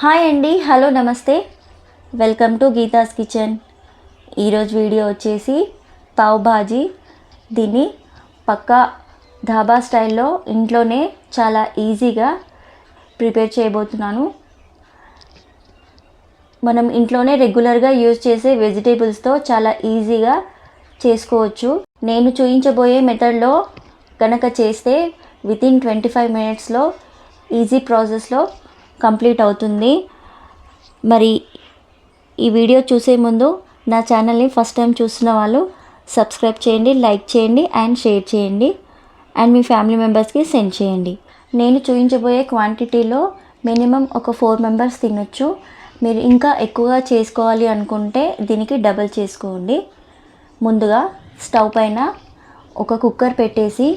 Hi అండి hello నమస్తే. Welcome to Geetha's kitchen. ఈరోజు వీడియో వచ్చేసి పావ్ భాజీ దీన్ని పక్కా ధాబా స్టైల్లో ఇంట్లోనే చాలా ఈజీగా ప్రిపేర్ చేయబోతున్నాను. మనం ఇంట్లోనే రెగ్యులర్గా యూజ్ చేసే వెజిటేబుల్స్తో చాలా ఈజీగా చేసుకోవచ్చు. నేను చూపించబోయే మెథడ్లో కనుక చేస్తే వితిన్ ట్వంటీ ఫైవ్ మినిట్స్లో ఈజీ ప్రాసెస్లో కంప్లీట్ అవుతుంది. మరి ఈ వీడియో చూసే ముందు నా ఛానల్ని ఫస్ట్ టైం చూసిన వాళ్ళు సబ్స్క్రైబ్ చేయండి లైక్ చేయండి అండ్ షేర్ చేయండి. అండ్ మీ ఫ్యామిలీ మెంబర్స్కి సెండ్ చేయండి. నేను చూపించబోయే క్వాంటిటీలో మినిమం ఒక ఫోర్ మెంబర్స్ తినొచ్చు. మీరు ఇంకా ఎక్కువగా చేసుకోవాలి అనుకుంటే దీనికి డబల్ చేసుకోండి. ముందుగా స్టవ్ పైన ఒక కుక్కర్ పెట్టేసి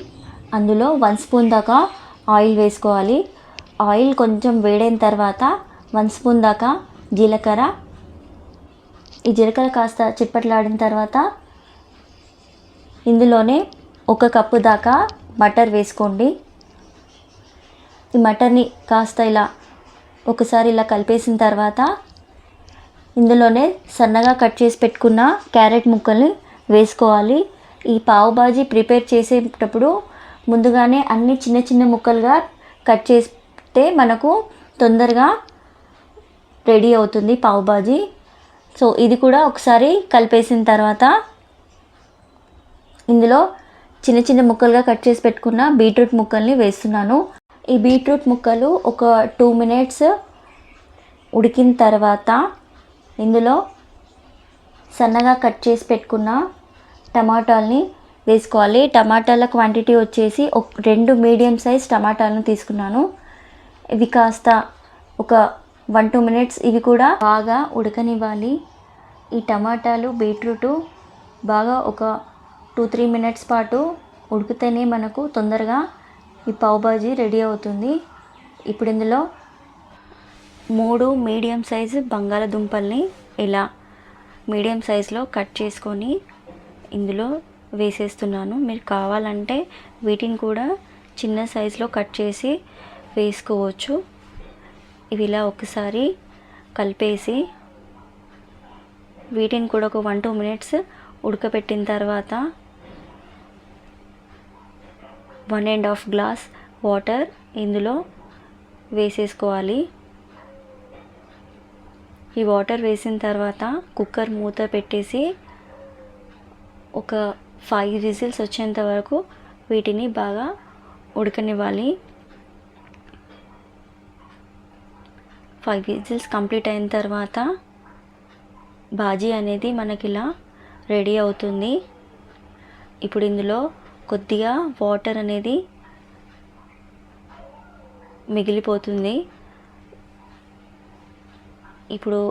అందులో వన్ స్పూన్ దాకా ఆయిల్ వేసుకోవాలి. ఆయిల్ కొంచెం వేడైన తర్వాత వన్ స్పూన్ దాకా జీలకర్ర. ఈ జీలకర్ర కాస్త చిప్పట్లాడిన తర్వాత ఇందులోనే ఒక కప్పు దాకా బటర్ వేసుకోండి. ఈ మటర్ని కాస్త ఇలా ఒకసారి ఇలా కలిపేసిన తర్వాత ఇందులోనే సన్నగా కట్ చేసి పెట్టుకున్న క్యారెట్ ముక్కల్ని వేసుకోవాలి. ఈ పావుబాజీ ప్రిపేర్ చేసేటప్పుడు ముందుగానే అన్ని చిన్న చిన్న ముక్కలుగా కట్ చేసి చేస్తే మనకు తొందరగా రెడీ అవుతుంది పావుబాజీ సో ఇది కూడా ఒకసారి కలిపేసిన తర్వాత ఇందులో చిన్న చిన్న ముక్కలుగా కట్ చేసి పెట్టుకున్న బీట్రూట్ ముక్కల్ని వేస్తున్నాను. ఈ బీట్రూట్ ముక్కలు ఒక టూ మినిట్స్ ఉడికిన తర్వాత ఇందులో సన్నగా కట్ చేసి పెట్టుకున్న టమాటాలని వేసుకోవాలి. టమాటాల క్వాంటిటీ వచ్చేసి ఒక రెండు మీడియం సైజ్ టమాటాలను తీసుకున్నాను. ఇది కాస్త ఒక వన్ టూ మినిట్స్ ఇవి కూడా బాగా ఉడకనివ్వాలి. ఈ టమాటాలు బీట్రూటు బాగా ఒక టూ త్రీ మినిట్స్ పాటు ఉడికితేనే మనకు తొందరగా ఈ పావుబాజీ రెడీ అవుతుంది. ఇప్పుడు ఇందులో మూడు మీడియం సైజు బంగాళదుంపల్ని ఇలా మీడియం సైజులో కట్ చేసుకొని ఇందులో వేసేస్తున్నాను. మీరు కావాలంటే వీటిని కూడా చిన్న సైజులో కట్ చేసి వేసుకోవచ్చు. ఇవి ఇలా ఒకసారి కలిపేసి వీటిని కూడా ఒక వన్ టూ మినిట్స్ ఉడకబెట్టిన తర్వాత one and half glass water ఇందులో వేసేసుకోవాలి. ఈ వాటర్ వేసిన తర్వాత కుక్కర్ మూత పెట్టేసి ఒక ఫైవ్ విజిల్స్ వచ్చేంత వరకు వీటిని బాగా ఉడకనివ్వాలి. ఫైవ్ విజిల్స్ కంప్లీట్ అయిన తర్వాత బాజీ అనేది మనకి ఇలా రెడీ అవుతుంది. ఇప్పుడు ఇందులో కొద్దిగా వాటర్ అనేది మిగిలిపోతుంది. ఇప్పుడు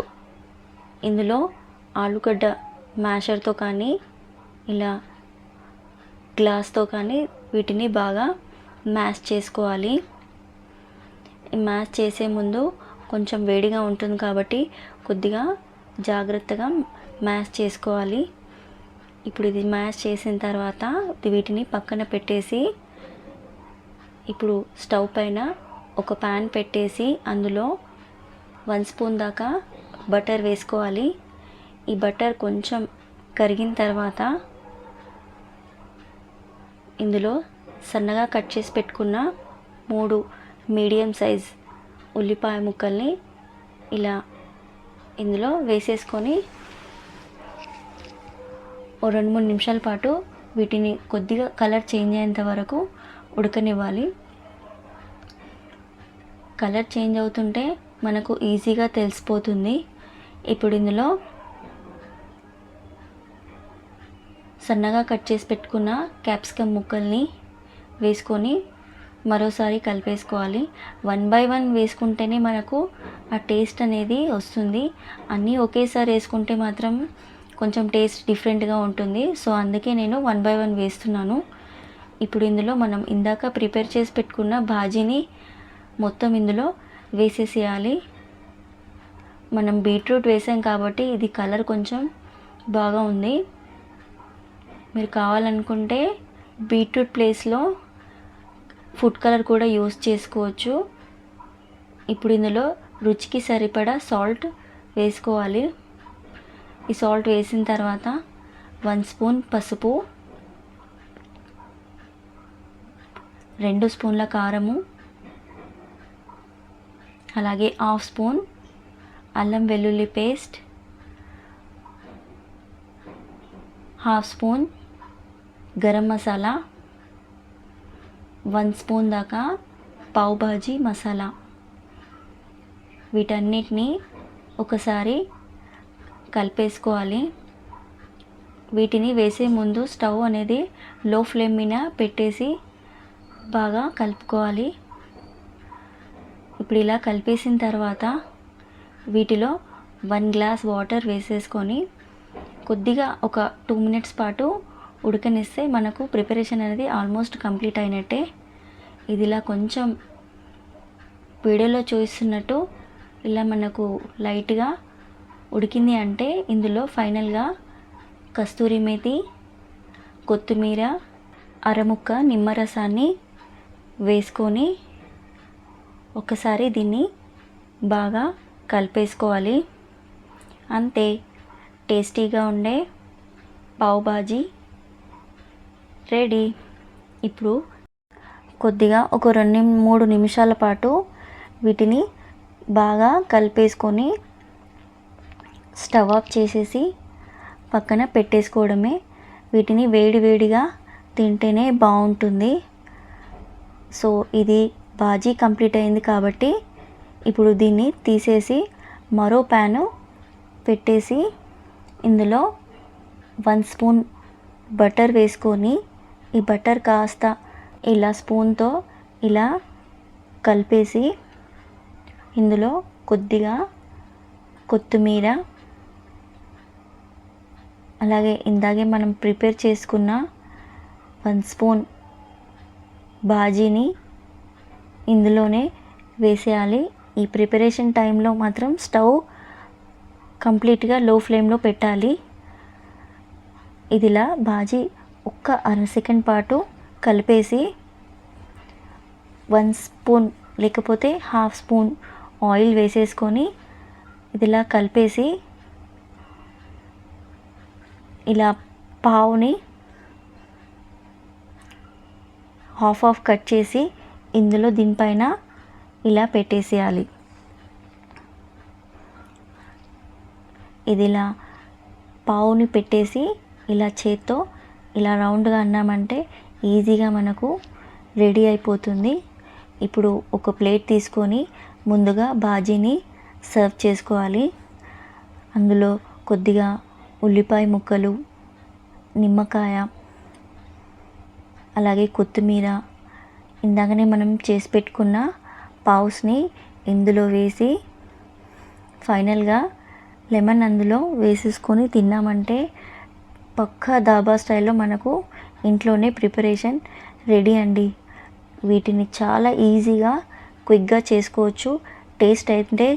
ఇందులో ఆలుగడ్డ మ్యాషర్తో కానీ ఇలా గ్లాస్తో కానీ వీటిని బాగా మ్యాష్ చేసుకోవాలి. మ్యాష్ చేసే ముందు కొంచెం వేడిగా ఉంటుంది కాబట్టి కొద్దిగా జాగ్రత్తగా మ్యాష్ చేసుకోవాలి. ఇప్పుడు ఇది మ్యాష్ చేసిన తర్వాత వీటిని పక్కన పెట్టేసి ఇప్పుడు స్టవ్ పైన ఒక ప్యాన్ పెట్టేసి అందులో వన్ స్పూన్ దాకా బటర్ వేసుకోవాలి. ఈ బటర్ కొంచెం కరిగిన తర్వాత ఇందులో సన్నగా కట్ చేసి పెట్టుకున్న మూడు మీడియం సైజ్ ఉల్లిపాయ ముక్కల్ని ఇలా ఇందులో వేసేసుకొని ఓ రెండు మూడు నిమిషాల పాటు వీటిని కొద్దిగా కలర్ చేంజ్ అయ్యేంత వరకు ఉడకనివ్వాలి. కలర్ చేంజ్ అవుతుంటే మనకు ఈజీగా తెలిసిపోతుంది. ఇప్పుడు ఇందులో సన్నగా కట్ చేసి పెట్టుకున్న క్యాప్సికమ్ ముక్కల్ని వేసుకొని మరోసారి కలిపేసుకోవాలి. వన్ బై వన్ వేసుకుంటేనే మనకు ఆ టేస్ట్ అనేది వస్తుంది. అన్నీ ఒకేసారి వేసుకుంటే మాత్రం కొంచెం టేస్ట్ డిఫరెంట్గా ఉంటుంది. సో అందుకే నేను వన్ బై వన్ వేస్తున్నాను. ఇప్పుడు ఇందులో మనం ఇందాక ప్రిపేర్ చేసి పెట్టుకున్న భాజీని మొత్తం ఇందులో వేసేసేయాలి. మనం బీట్రూట్ వేసాం కాబట్టి ఇది కలర్ కొంచెం బాగా ఉంది. మీరు కావాలనుకుంటే బీట్రూట్ ప్లేస్లో ఫుడ్ కలర్ కూడా యూస్ చేసుకోవచ్చు. ఇప్పుడు ఇందులో రుచికి సరిపడా సాల్ట్ వేసుకోవాలి. ఈ సాల్ట్ వేసిన తర్వాత వన్ స్పూన్ పసుపు రెండు స్పూన్ల కారము అలాగే హాఫ్ స్పూన్ అల్లం వెల్లుల్లి paste half spoon garam masala one spoon దాకా పావు భాజీ మసాలా. వీటన్నిటిని ఒకసారి కలిపేసుకోవాలి. వీటిని వేసే ముందు స్టవ్ అనేది లో ఫ్లేమ్ మీద పెట్టేసి బాగా కలుపుకోవాలి. ఇప్పుడు ఇలా కలిపేసిన తర్వాత వీటిలో వన్ గ్లాస్ వాటర్ వేసేసుకొని కొద్దిగా ఒక టూ మినిట్స్ పాటు ఉడకనిస్తే మనకు ప్రిపరేషన్ అనేది ఆల్మోస్ట్ కంప్లీట్ అయినట్టే. ఇది ఇలా కొంచెం వీడియోలో చూస్తున్నట్టు ఇలా మనకు లైట్గా ఉడికింది అంటే ఇందులో ఫైనల్గా కస్తూరి మేతి కొత్తిమీర అరముక్క నిమ్మరసాన్ని వేసుకొని ఒకసారి దీన్ని బాగా కలిపేసుకోవాలి. అంతే టేస్టీగా ఉండే పావుబాజీ రెడీ. ఇప్పుడు కొద్దిగా ఒక రెండు మూడు నిమిషాల పాటు వీటిని బాగా కలిపేసుకొని స్టవ్ ఆఫ్ చేసేసి పక్కన పెట్టేసుకోవడమే. వీటిని వేడి వేడిగా తింటేనే బాగుంటుంది. సో ఇది బాజీ కంప్లీట్ అయింది కాబట్టి ఇప్పుడు దీన్ని తీసేసి మరో ప్యాను పెట్టేసి ఇందులో వన్ స్పూన్ బటర్ వేసుకొని ఈ బటర్ కాస్త ఇలా స్పూన్తో ఇలా కలిపేసి ఇందులో కొద్దిగా కొత్తిమీర అలాగే ఇందాకే మనం ప్రిపేర్ చేసుకున్న వన్ స్పూన్ బాజీని ఇందులోనే వేసేయాలి. ఈ ప్రిపరేషన్ టైంలో మాత్రం స్టవ్ కంప్లీట్గా లో ఫ్లేమ్లో పెట్టాలి. ఇదిలా బాజీ ఒక్క అర సెకండ్ పాటు కలిపేసి వన్ స్పూన్ లేకపోతే హాఫ్ స్పూన్ ఆయిల్ వేసేసుకొని ఇదిలా కలిపేసి ఇలా పావుని హాఫ్ ఆఫ్ కట్ చేసి ఇందులో దీనిపైన ఇలా పెట్టేసేయాలి. ఇది ఇలా పావుని పెట్టేసి ఇలా చేత్తో ఇలా రౌండ్గా అన్నామంటే ఈజీగా మనకు రెడీ అయిపోతుంది. ఇప్పుడు ఒక ప్లేట్ తీసుకొని ముందుగా బాజీని సర్వ్ చేసుకోవాలి. అందులో కొద్దిగా ఉల్లిపాయ ముక్కలు నిమ్మకాయ అలాగే కొత్తిమీర ఇందాకనే మనం చేసి పెట్టుకున్న పావుస్ని ఇందులో వేసి ఫైనల్గా లెమన్ అందులో వేసేసుకొని తిన్నామంటే పక్కా దాబా స్టైల్లో మనకు ఇంట్లోనే ప్రిపరేషన్ రెడీ అండి. వీటిని చాలా ఈజీగా క్విక్గా చేసుకోవచ్చు. టేస్ట్ అయితే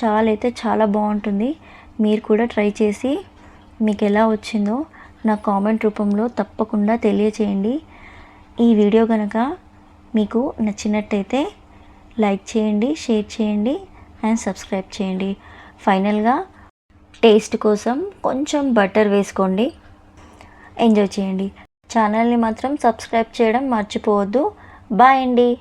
చాలా అయితే చాలా బాగుంటుంది. మీరు కూడా ట్రై చేసి మీకు ఎలా వచ్చిందో నా కామెంట్ రూపంలో తప్పకుండా తెలియచేయండి. ఈ వీడియో కనుక మీకు నచ్చినట్టయితే లైక్ చేయండి షేర్ చేయండి అండ్ సబ్స్క్రైబ్ చేయండి. ఫైనల్గా టేస్ట్ కోసం కొంచెం బటర్ వేసుకోండి. ఎంజాయ్ చేయండి. ఛానల్ని మాత్రం సబ్స్క్రైబ్ చేయడం మర్చిపోవద్దు. బాయ్ అండి.